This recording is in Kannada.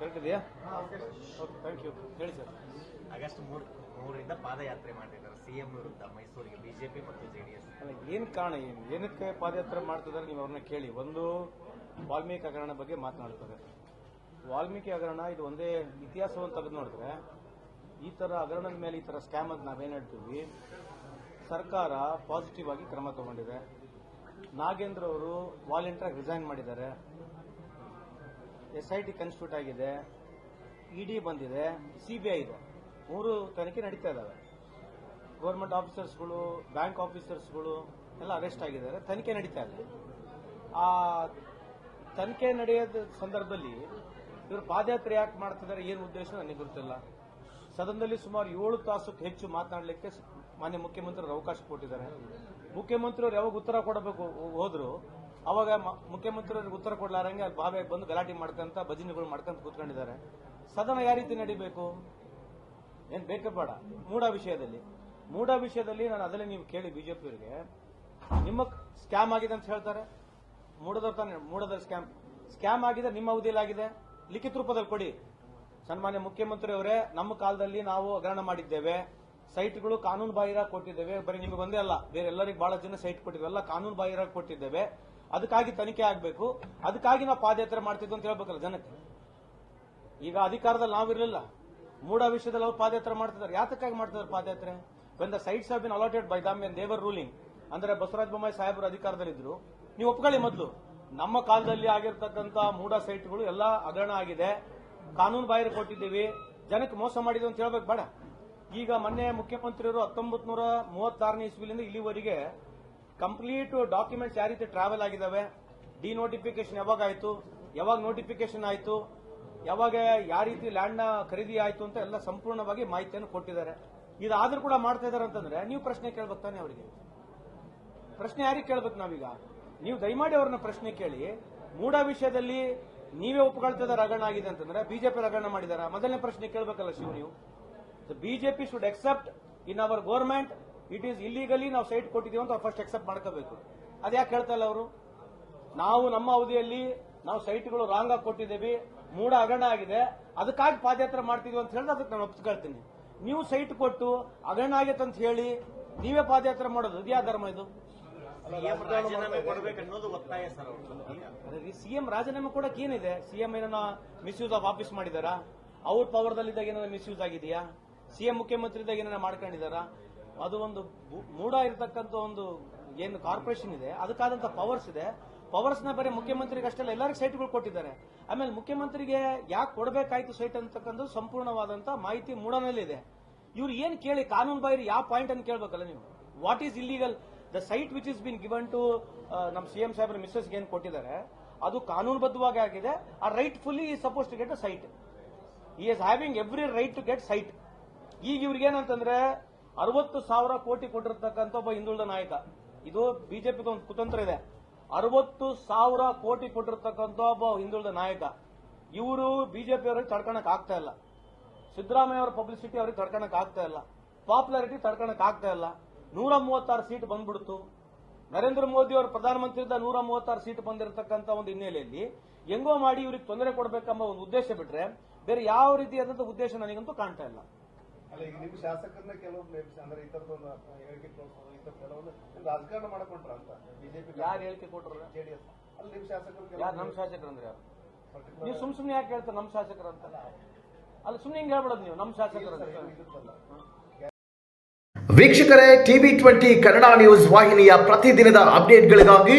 ಕರೆಕ್ಟ್ ಇದೆಯಾ ಓಕೆ ಥ್ಯಾಂಕ್ ಯು ಹೇಳಿ ಸರ್. ಆಗಸ್ಟ್ ಮೂರು ಮೂರರಿಂದ ಪಾದಯಾತ್ರೆ ಮಾಡಿದ್ದಾರೆ ಸಿಎಂ ವಿರುದ್ಧ ಮೈಸೂರಿಗೆ ಬಿಜೆಪಿ ಮತ್ತು ಜೆಡಿಎಸ್. ಅಲ್ಲ ಏನು ಕಾರಣ ಏನು? ಏನಕ್ಕೆ ಪಾದಯಾತ್ರೆ ಮಾಡ್ತಿದ್ದಾರೆ ನೀವು ಅವ್ರನ್ನ ಕೇಳಿ. ಒಂದು ವಾಲ್ಮೀಕಿ ಹಗರಣ ಬಗ್ಗೆ ಮಾತನಾಡ್ತಾರೆ. ವಾಲ್ಮೀಕಿ ಹಗರಣ ಇದು ಒಂದೇ ಇತಿಹಾಸವನ್ನು ತೆಗೆದು ನೋಡಿದ್ರೆ ಈ ಥರ ಹಗರಣದ ಮೇಲೆ ಈ ಥರ ಸ್ಕ್ಯಾಮ್ ಅಂತ ನಾವೇನು ಹೇಳ್ತೀವಿ ಸರ್ಕಾರ ಪಾಸಿಟಿವ್ ಆಗಿ ಕ್ರಮ ತಗೊಂಡಿದೆ. ನಾಗೇಂದ್ರ ಅವರು ವಾಲಂಟಿಯರ್ ರಿಸೈನ್ ಮಾಡಿದ್ದಾರೆ. ಎಸ್ ಐ ಟಿ ಕನ್ಸ್ಟಿಟ್ಯೂಟ್ ಆಗಿದೆ ಇಡಿ ಬಂದಿದೆ, ಸಿ ಬಿ ಐ ಇದೆ. ಮೂರು ತನಿಖೆ ನಡೀತಾ ಇದ್ದಾವೆ ಗೌರ್ಮೆಂಟ್ ಆಫೀಸರ್ಸ್ಗಳು, ಬ್ಯಾಂಕ್ ಆಫೀಸರ್ಸ್ಗಳು ಎಲ್ಲ ಅರೆಸ್ಟ್ ಆಗಿದ್ದಾರೆ. ತನಿಖೆ ನಡೀತಾ ಇದೆ. ಆ ತನಿಖೆ ನಡೆಯೋದ ಸಂದರ್ಭದಲ್ಲಿ ಇವರು ಪಾದಯಾತ್ರೆ ಯಾಕೆ ಮಾಡ್ತಿದ್ದಾರೆ, ಏನು ಉದ್ದೇಶ ನನಗೆ ಗೊತ್ತಿಲ್ಲ. ಸದನದಲ್ಲಿ ಸುಮಾರು ಏಳು ತಾಸಕ್ಕೆ ಹೆಚ್ಚು ಮಾತನಾಡಲಿಕ್ಕೆ ಮಾನ್ಯ ಮುಖ್ಯಮಂತ್ರಿಯವರು ಅವಕಾಶ ಕೊಟ್ಟಿದ್ದಾರೆ. ಮುಖ್ಯಮಂತ್ರಿಯವರು ಯಾವಾಗ ಉತ್ತರ ಕೊಡಬೇಕು ಹೋದ್ರು ಅವಾಗ ಮುಖ್ಯಮಂತ್ರಿಯವ್ರಿಗೆ ಉತ್ತರ ಕೊಡ್ಲಾರಂಗೆ ಅಲ್ಲಿ ಬಾಬೆ ಬಂದು ಗಲಾಟೆ ಮಾಡ್ಕೊಂತ, ಭಜನೆಗಳು ಮಾಡ್ಕೊಂತ ಕೂತ್ಕೊಂಡಿದ್ದಾರೆ. ಸದನ ಯಾವ ರೀತಿ ನಡಿಬೇಕು? ಏನ್ ಬೇಕು ಬೇಡ. ಮೂಡ ವಿಷಯದಲ್ಲಿ. ಮೂಡ ವಿಷಯದಲ್ಲಿ ನಾನು ಅದಲ್ಲೇ ನೀವು ಕೇಳಿ ಬಿಜೆಪಿಯವರಿಗೆ. ನಿಮ್ಮ ಸ್ಕ್ಯಾಮ್ ಆಗಿದೆ ಅಂತ ಹೇಳ್ತಾರೆ. ಮೂಡದವ್ರ ತಾನೆ ಮೂಡದ ಸ್ಕ್ಯಾಮ್. ಸ್ಕ್ಯಾಮ್ ಆಗಿದೆ, ನಿಮ್ಮ ಅವಧಿಯಲ್ಲಿ ಆಗಿದೆ. ಲಿಖಿತ ರೂಪದಲ್ಲಿ ಕೊಡಿ. ಸನ್ಮಾನ್ಯ ಮುಖ್ಯಮಂತ್ರಿ ಅವರೇ ನಮ್ಮ ಕಾಲದಲ್ಲಿ ನಾವು ಹಗರಣ ಮಾಡಿದ್ದೇವೆ. ಸೈಟ್ಗಳು ಕಾನೂನು ಬಾಹಿರ ಕೊಟ್ಟಿದ್ದೇವೆ. ಬರೀ ನಿಮಗೆ ಒಂದೇ ಅಲ್ಲ, ಬೇರೆ ಎಲ್ಲರಿಗೂ ಬಹಳ ಜನ ಸೈಟ್ ಕೊಟ್ಟಿದ್ದೇವೆ. ಎಲ್ಲ ಕಾನೂನು ಬಾಹಿರ ಕೊಟ್ಟಿದ್ದೇವೆ. ಅದಕ್ಕಾಗಿ ತನಿಖೆ ಆಗಬೇಕು. ಅದಕ್ಕಾಗಿ ನಾವು ಪಾದಯಾತ್ರೆ ಮಾಡ್ತಿದ್ವು ಅಂತ ಹೇಳ್ಬೇಕಲ್ಲ ಜನಕ್ಕೆ. ಈಗ ಅಧಿಕಾರದಲ್ಲಿ ನಾವಿರಲಿಲ್ಲ ಮೂಡ ವಿಷಯದಲ್ಲಿ ಅವ್ರು ಪಾದಯಾತ್ರೆ ಮಾಡ್ತಿದ್ದಾರೆ. ಯಾತಕ್ಕಾಗಿ ಮಾಡ್ತಿದ್ದಾರೆ ಪಾದಯಾತ್ರೆ? When the sites have been allotted by them and their ruling ಅಂದ್ರೆ ಬಸವರಾಜ ಬೊಮ್ಮಾಯಿ ಸಾಹೇಬರು ಅಧಿಕಾರದಲ್ಲಿದ್ರು. ನೀವು ಒಪ್ಕೊಳ್ಳಿ ಮೊದಲು. ನಮ್ಮ ಕಾಲದಲ್ಲಿ ಆಗಿರ್ತಕ್ಕಂಥ ಮೂಡ ಸೈಟ್ಗಳು ಎಲ್ಲ ಹಗರಣ ಆಗಿದೆ. ಕಾನೂನು ಬಾಹಿರ ಕೊಟ್ಟಿದ್ದೀವಿ. ಜನಕ್ಕೆ ಮೋಸ ಮಾಡಿದ್ವಿ ಅಂತ ಹೇಳ್ಬೇಕು. ಬೇಡ. ಈಗ ಮೊನ್ನೆ ಮುಖ್ಯಮಂತ್ರಿಯವರು ಹತ್ತೊಂಬತ್ ನೂರ ಮೂವತ್ತಾರನೇ ಇಸ್ವಿಲಿಂದ ಇಲ್ಲಿವರೆಗೆ ಕಂಪ್ಲೀಟ್ ಡಾಕ್ಯುಮೆಂಟ್ಸ್ ಯಾವ ರೀತಿ ಟ್ರಾವೆಲ್ ಆಗಿದ್ದಾವೆ ಡಿ ನೋಟಿಫಿಕೇಶನ್ ಯಾವಾಗ ಆಯಿತು ಯಾವಾಗ ನೋಟಿಫಿಕೇಶನ್ ಆಯಿತು, ಯಾವಾಗ ಯಾವ ರೀತಿ ಲ್ಯಾಂಡ್ನ ಖರೀದಿ ಆಯಿತು ಅಂತ ಎಲ್ಲ ಸಂಪೂರ್ಣವಾಗಿ ಮಾಹಿತಿಯನ್ನು ಕೊಟ್ಟಿದ್ದಾರೆ. ಇದಾದರೂ ಕೂಡ ಮಾಡ್ತಾ ಇದಾರೆ ಅಂತಂದ್ರೆ ನೀವು ಪ್ರಶ್ನೆ ಕೇಳ್ಬೇಕು ತಾನೆ ಅವರಿಗೆ? ಪ್ರಶ್ನೆ ಯಾರಿಗೆ ಕೇಳ್ಬೇಕು ನಾವೀಗ? ನೀವು ದಯಮಾಡಿ ಅವ್ರನ್ನ ಪ್ರಶ್ನೆ ಕೇಳಿ. ಮೂಡ ವಿಷಯದಲ್ಲಿ ನೀವೇ ಒಪ್ಕೊಳ್ತಿದ್ದಾರೆ ರಗಣ ಆಗಿದೆ ಅಂತಂದ್ರೆ ಬಿಜೆಪಿ ರಗಣ ಮಾಡಿದಾರ? ಮೊದಲನೇ ಪ್ರಶ್ನೆ ಕೇಳ್ಬೇಕಲ್ಲ ಶಿವ ನೀವು. BJP should accept in our government it is illegally ನಾವು ಸೈಟ್ ಕೊಟ್ಟಿದ್ದೀವಿ ಅಂತ ಫಸ್ಟ್ ಎಕ್ಸೆಪ್ಟ್ ಮಾಡ್ಕೋಬೇಕು. ಅದ್ಯಾಕೆ ಹೇಳ್ತಾ ಇಲ್ಲ ಅವರು? ನಾವು ನಮ್ಮ ಅವಧಿಯಲ್ಲಿ ನಾವು ಸೈಟ್ಗಳು ರಾಂಗ್ ಆಗಿ ಕೊಟ್ಟಿದ್ದೀವಿ ಮೂಡ ಹಗರಣ ಆಗಿದೆ ಅದಕ್ಕಾಗಿ ಪಾದಯಾತ್ರೆ ಮಾಡ್ತಿದ್ವಿ ಅಂತ ಹೇಳಿದ್ರೆ ಅದಕ್ಕೆ ನಾನು ಒಪ್ಕೊಳ್ತೀನಿ ನೀವು ಸೈಟ್ ಕೊಟ್ಟು ಹಗರಣ ಆಗೈತೆ ಅಂತ ಹೇಳಿ ನೀವೇ ಪಾದಯಾತ್ರೆ ಮಾಡೋದು ಇದೆಯಾ ಧರ್ಮ ಇದು? ಸಿಎಂ ರಾಜೀನಾಮೆ ಕೊಡಕ್ಕೆ ಏನಿದೆ? ಸಿಎಂ ಏನನ್ನ ಮಿಸ್ಯೂಸ್ ಆಫ್ ಆಫೀಸ್ ಮಾಡಿದಾರಾ? ಅವ್ರ ಪವರ್ದಲ್ಲಿದ್ದಾಗ ಏನಾರ ಮಿಸ್ಯೂಸ್ ಆಗಿದೆಯಾ? ಸಿಎಂ ಮುಖ್ಯಮಂತ್ರಿ ಇದ್ದಾಗ ಏನಾರ ಮಾಡ್ಕೊಂಡಿದಾರಾ? ಅದು ಒಂದು ಮೂಡ ಇರತಕ್ಕಂತ ಒಂದು ಏನು ಕಾರ್ಪೊರೇಷನ್ ಇದೆ ಅದಕ್ಕಾದಂತ ಪವರ್ಸ್ ಇದೆ. ಪವರ್ಸ್ನ ಬರೀ ಮುಖ್ಯಮಂತ್ರಿಗೆ ಅಷ್ಟೆಲ್ಲ ಎಲ್ಲರಿಗೂ ಸೈಟ್ಗಳು ಕೊಟ್ಟಿದ್ದಾರೆ. ಆಮೇಲೆ ಮುಖ್ಯಮಂತ್ರಿಗೆ ಯಾಕೆ ಕೊಡಬೇಕಾಯ್ತು ಸೈಟ್ ಅಂತಕ್ಕಂಥ ಸಂಪೂರ್ಣವಾದಂತ ಮಾಹಿತಿ ಮೂಡನಲ್ಲಿದೆ ಇವ್ರು ಏನ್ ಕೇಳಿ, ಕಾನೂನು ಬಾಹಿರ ಯಾವ ಪಾಯಿಂಟ್ ಅಂತ ಕೇಳ್ಬೇಕಲ್ಲ ನೀವು? What is illegal the site which is been given to ನಮ್ಮ ಸಿಎಂ ಸಾಹೇಬ್ರ ಮಿಸ್ಸಸ್ ಏನ್ ಕೊಟ್ಟಿದ್ದಾರೆ, ಅದು ಕಾನೂನುಬದ್ಧವಾಗಿ ಆಗಿದೆ. ಆ rightfully supposed to get a site he is having every right to get site ಈಗ ಇವ್ರಿಗೇನಂತಂದ್ರೆ ಅರವತ್ತು ಸಾವಿರ ಕೋಟಿ ಕೊಟ್ಟಿರ್ತಕ್ಕಂಥ ಒಬ್ಬ ಹಿಂದುಳಿದ ನಾಯಕ. ಇದು ಬಿಜೆಪಿಗೆ ಒಂದು ಕುತಂತ್ರ ಇದೆ. ಅರವತ್ತು ಸಾವಿರ ಕೋಟಿ ಕೊಟ್ಟಿರ್ತಕ್ಕಂಥ ಒಬ್ಬ ಹಿಂದುಳಿದ ನಾಯಕ. ಇವರು ಬಿಜೆಪಿ ಅವರಿಗೆ ತಡ್ಕೊಳಕ್ ಆಗ್ತಾ ಇಲ್ಲ. ಸಿದ್ದರಾಮಯ್ಯ ಅವರ ಪಬ್ಲಿಸಿಟಿ ಅವ್ರಿಗೆ ತಡ್ಕೊಳಕ್ ಆಗ್ತಾ ಇಲ್ಲ. ಪಾಪ್ಯುಲಾರಿಟಿ ತಡ್ಕೊಳಕ್ ಆಗ್ತಾ ಇಲ್ಲ. ನೂರ ಮೂವತ್ತಾರು ಸೀಟ್ ಬಂದ್ಬಿಡ್ತು. ನರೇಂದ್ರ ಮೋದಿ ಅವರು ಪ್ರಧಾನಮಂತ್ರಿಯಿಂದ ನೂರ ಮೂವತ್ತಾರು ಸೀಟ್ ಬಂದಿರತಕ್ಕಂಥ ಒಂದು ಹಿನ್ನೆಲೆಯಲ್ಲಿ ಹೆಂಗೋ ಮಾಡಿ ಇವ್ರಿಗೆ ತೊಂದರೆ ಕೊಡಬೇಕೆಂಬ ಒಂದು ಉದ್ದೇಶ ಬಿಟ್ರೆ ಬೇರೆ ಯಾವ ರೀತಿಯಾದಂಥ ಉದ್ದೇಶ ನನಗಂತೂ ಕಾಣ್ತಾ ಇಲ್ಲ. ಅಲ್ಲ ಈಗ ನಿಮ್ಮ ಶಾಸಕರನ್ನ ಕೆಲವೊಬ್ರು ನೇಮಿಸಿ ಅಂದ್ರೆ ಈ ತರದೊಂದು ಹೇಳಿಕೆ ಕೊಡ್ಸೋದು ಈ ತರ ಕೆಲವೊಂದು ರಾಜಕಾರಣ ಮಾಡ್ಕೊಂಡ್ರ ಅಂತ ಬಿಜೆಪಿ ಯಾರು ಹೇಳಿಕೆ ಕೊಟ್ಟರು ಜೆಡಿಎಸ್ ಅಲ್ಲಿ ನಿಮ್ಮ ಶಾಸಕರು ಯಾರು ನಮ್ಮ ಶಾಸಕರು ಅಂದ್ರೆ ಯಾರು? ನೀವು ಸುಮ್ ಸುಮ್ನೆ ಯಾಕೆ ಹೇಳ್ತಾರೆ ನಮ್ಮ ಶಾಸಕರು ಅಂತ? ಅಲ್ಲ ಸುಮ್ನೆ ಹಿಂಗೆ ಹೇಳ್ಬಿಡೋದು ನೀವು ನಮ್ಮ ಶಾಸಕರು ವೀಕ್ಷಕರೇ ಟಿವಿ ಟ್ವೆಂಟಿ ಕನ್ನಡ ನ್ಯೂಸ್ ವಾಹಿನಿಯ ಪ್ರತಿದಿನದ ಅಪ್ಡೇಟ್ಗಳಿಗಾಗಿ